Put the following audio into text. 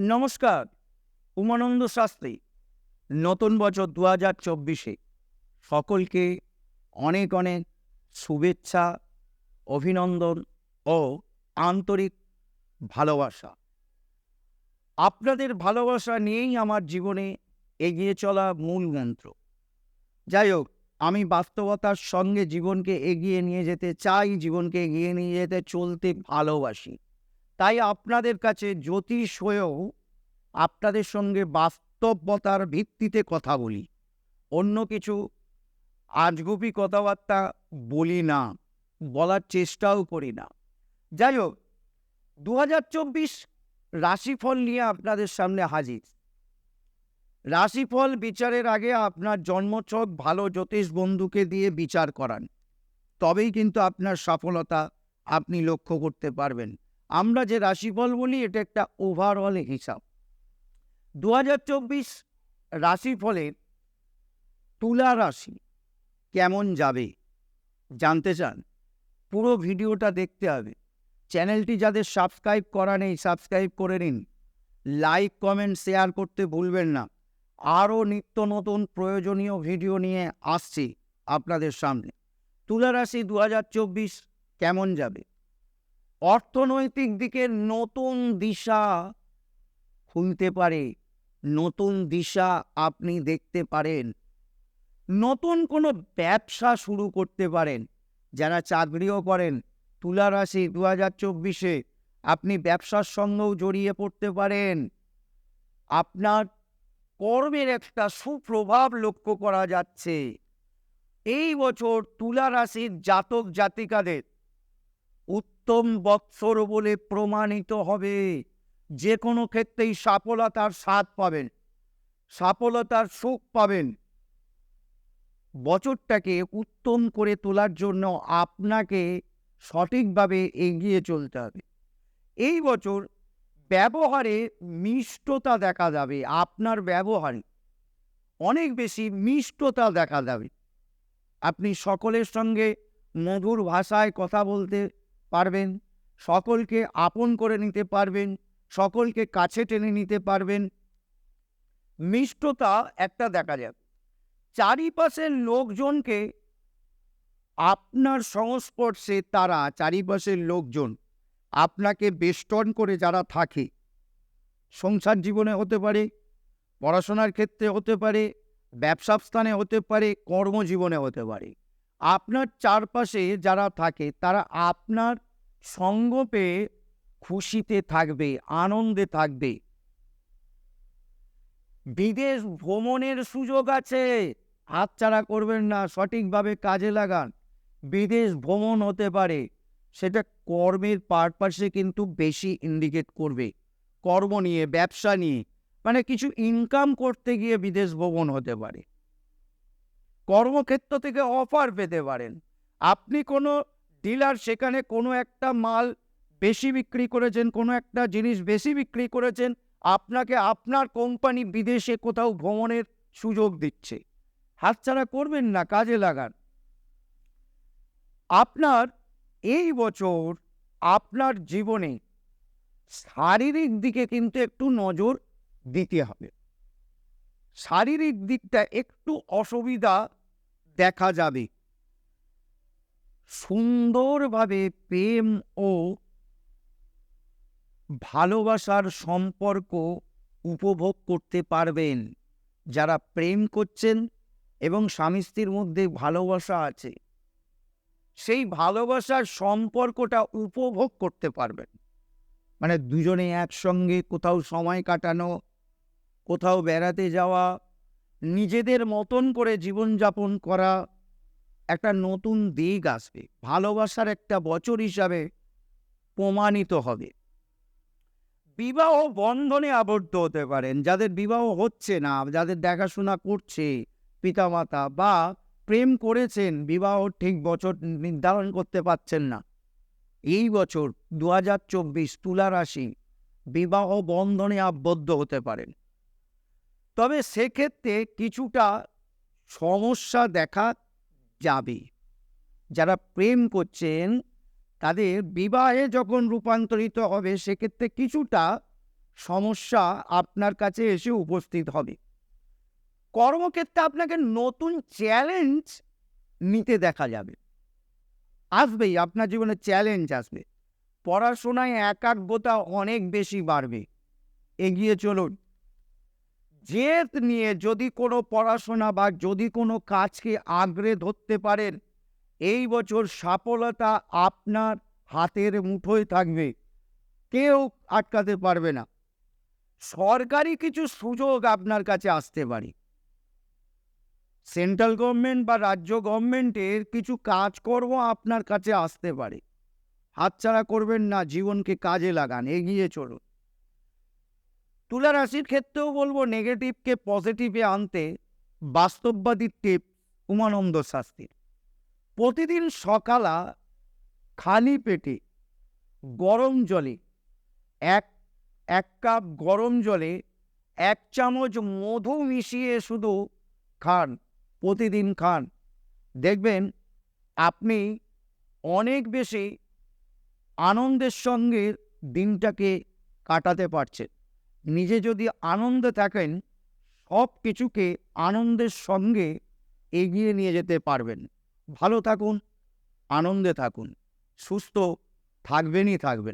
নমস্কার, উমানন্দ শাস্ত্রী, নতুন বছর দু হাজার চব্বিশে। সকলকে অনেক অনেক শুভেচ্ছা, অভিনন্দন ও আন্তরিক ভালোবাসা। আপনাদের ভালোবাসা নিয়েই আমার জীবনে এগিয়ে চলা মূল মন্ত্র। যাই হোক, আমি বাস্তবতার সঙ্গে জীবনকে এগিয়ে নিয়ে যেতে চাই, জীবনকে এগিয়ে নিয়ে যেতে চলতে ভালোবাসি। তাই আপনাদের কাছে জ্যোতিষ হয়েও আপনাদের সঙ্গে বাস্তবতার ভিত্তিতে কথা বলি। অন্য কিছু আজগুবি কথাবার্তা বলি না, বলার চেষ্টাও করি না। যাই হোক দু হাজার চব্বিশ রাশিফল নিয়ে আপনাদের সামনে হাজির। রাশিফল বিচারের আগে আপনার জন্মছক ভালো জ্যোতিষ বন্ধুকে দিয়ে বিচার করান। তবেই কিন্তু আপনার সফলতা আপনি লক্ষ্য করতে পারবেন। আমরা যে রাশিফল বলি, এটা একটা ওভারঅল হিসাব। দু হাজার চব্বিশ রাশিফলের তুলা রাশি কেমন যাবে জানতে চান, পুরো ভিডিওটা দেখতে হবে। চ্যানেলটি যাদের সাবস্ক্রাইব করা নেই সাবস্ক্রাইব করে নিন। লাইক কমেন্ট শেয়ার করতে ভুলবেন না। আরও নিত্য নতুন প্রয়োজনীয় ভিডিও নিয়ে আসছি আপনাদের সামনে। তুলা রাশি দু কেমন যাবে? অর্থনৈতিক দিকে নতুন দিশা খুলতে পারে, নতুন দিশা আপনি দেখতে পারেন। নতুন কোনো ব্যবসা শুরু করতে পারেন, যারা চাকরিও করেন। তুলা রাশি দু হাজার চব্বিশে আপনি ব্যবসার সঙ্গেও জড়িয়ে পড়তে পারেন। আপনার কর্মের একটা সুপ্রভাব লক্ষ্য করা যাচ্ছে। এই বছর তুলা রাশির জাতক জাতিকাদের উত্তম বৎসর বলে প্রমাণিত হবে। যে কোনো ক্ষেত্রেই সফলতার স্বাদ পাবেন, সফলতার সুখ পাবেন। বছরটাকে উত্তম করে তোলার জন্য আপনাকে সঠিকভাবে এগিয়ে চলতে হবে। এই বছর ব্যবহারে মিষ্টতা দেখা যাবে, আপনার ব্যবহারে। অনেক বেশি মিষ্টতা দেখা যাবে। আপনি সকলের সঙ্গে মধুর ভাষায় কথা বলতে পারবেন, সকলকে আপন করে নিতে পারবেন, সকলকে কাছে টেনে নিতে পারবেন। মিষ্টতা একটা দেখা যাবে চারিপাশের লোকজনকে আপনার সংস্পর্শে তারা, চারিপাশের লোকজন, আপনাকে বেষ্টন করে যারা থাকে, সংসার জীবনে হতে পারে, পড়াশোনার ক্ষেত্রে হতে পারে, ব্যবসা স্থানে হতে পারে, কর্মজীবনে হতে পারে। আপনার চারপাশে যারা থাকে, তারা আপনার সঙ্গ পেয়ে খুশিতে থাকবে, আনন্দে থাকবে। বিদেশ ভ্রমণের সুযোগ আছে, হাতছাড়া করবেন না, সঠিকভাবে কাজে লাগান। বিদেশ ভ্রমণ হতে পারে, সেটা কর্মের পারপাসে কিন্তু বেশি ইন্ডিকেট করবে। কর্ম নিয়ে, ব্যবসা নিয়ে মানে কিছু ইনকাম করতে গিয়ে বিদেশ ভ্রমণ হতে পারে। কর্মক্ষেত্র থেকে অফার পেতে পারেন। আপনি কোনো ডিলার সেখানে কোনো একটা মাল বেশি বিক্রি করেছেন, কোনো একটা জিনিস বেশি বিক্রি করেছেন, আপনাকে আপনার কোম্পানি বিদেশে কোথাও ভ্রমণের সুযোগ দিচ্ছে। হাতছাড়া করবেন না, কাজে লাগান। আপনার এই বছর আপনার জীবনে শারীরিক দিকে কিন্তু একটু নজর দিতে হবে। শারীরিক দিকটা একটু অসুবিধা দেখা যাবে। সুন্দরভাবে প্রেম ও ভালোবাসার সম্পর্ক উপভোগ করতে পারবেন। যারা প্রেম করছেন এবং স্বামী স্ত্রীর মধ্যে ভালোবাসা আছে, সেই ভালোবাসার সম্পর্কটা উপভোগ করতে পারবেন। মানে দুজনে একসঙ্গে কোথাও সময় কাটানো, কোথাও বেড়াতে যাওয়া নিজেদের মতন করে জীবনযাপন করা একটা নতুন দিক আসবে। ভালোবাসার একটা বছর হিসাবে প্রমাণিত হবে। বিবাহ বন্ধনে আবদ্ধ হতে পারেন। যাদের বিবাহ হচ্ছে না, যাদের দেখাশোনা করছে পিতামাতা বা প্রেম করেছেন, বিবাহ ঠিক বছর নির্ধারণ করতে পারছেন না। এই বছর দু হাজার চব্বিশ তুলা রাশি বিবাহ বন্ধনে আবদ্ধ হতে পারেন। তবে সেক্ষেত্রে কিছুটা সমস্যা দেখা যাবে। যারা প্রেম করছেন, তাদের বিবাহে যখন রূপান্তরিত হবে, সেক্ষেত্রে কিছুটা সমস্যা আপনার কাছে এসে উপস্থিত হবে। কর্মক্ষেত্রে আপনাকে নতুন চ্যালেঞ্জ নিতে দেখা যাবে। আসবেই, আপনার জীবনে চ্যালেঞ্জ আসবে। পড়াশোনায় একাগ্রতা অনেক বেশি বাড়বে। এগিয়ে চলুন। জেদ নিয়ে যদি কোনো পড়াশোনা বা যদি কোনো কাজকে আগ্রে ধরতে পারেন, এই বছর সফলতা আপনার হাতের মুঠোয় থাকবে। কেউ আটকাতে পারবে না। সরকারি কিছু সুযোগ আপনার কাছে আসতে পারে। সেন্ট্রাল গভর্নমেন্ট বা রাজ্য গভর্নমেন্টের কিছু কাজকর্ম আপনার কাছে আসতে পারে। হাতছাড়া করবেন না, জীবনকে কাজে লাগান, এগিয়ে চলুন। তুলা রাশির ক্ষেত্রেও বলব নেগেটিভকে পজিটিভে আনতে বাস্তববাদী টিপ উমানন্দ শাস্ত্রীর। প্রতিদিন সকালা খালি পেটে গরম জলে এক এক কাপ গরম জলে এক চামচ মধু মিশিয়ে শুধু খান, প্রতিদিন খান। দেখবেন আপনি অনেক বেশি আনন্দের সঙ্গে দিনটাকে কাটাতে পারছেন। নিজে যদি আনন্দে থাকেন, সব কিছুকে আনন্দের সঙ্গে এগিয়ে নিয়ে যেতে পারবেন। ভালো থাকুন, আনন্দে থাকুন। সুস্থ থাকবেনই থাকবেন।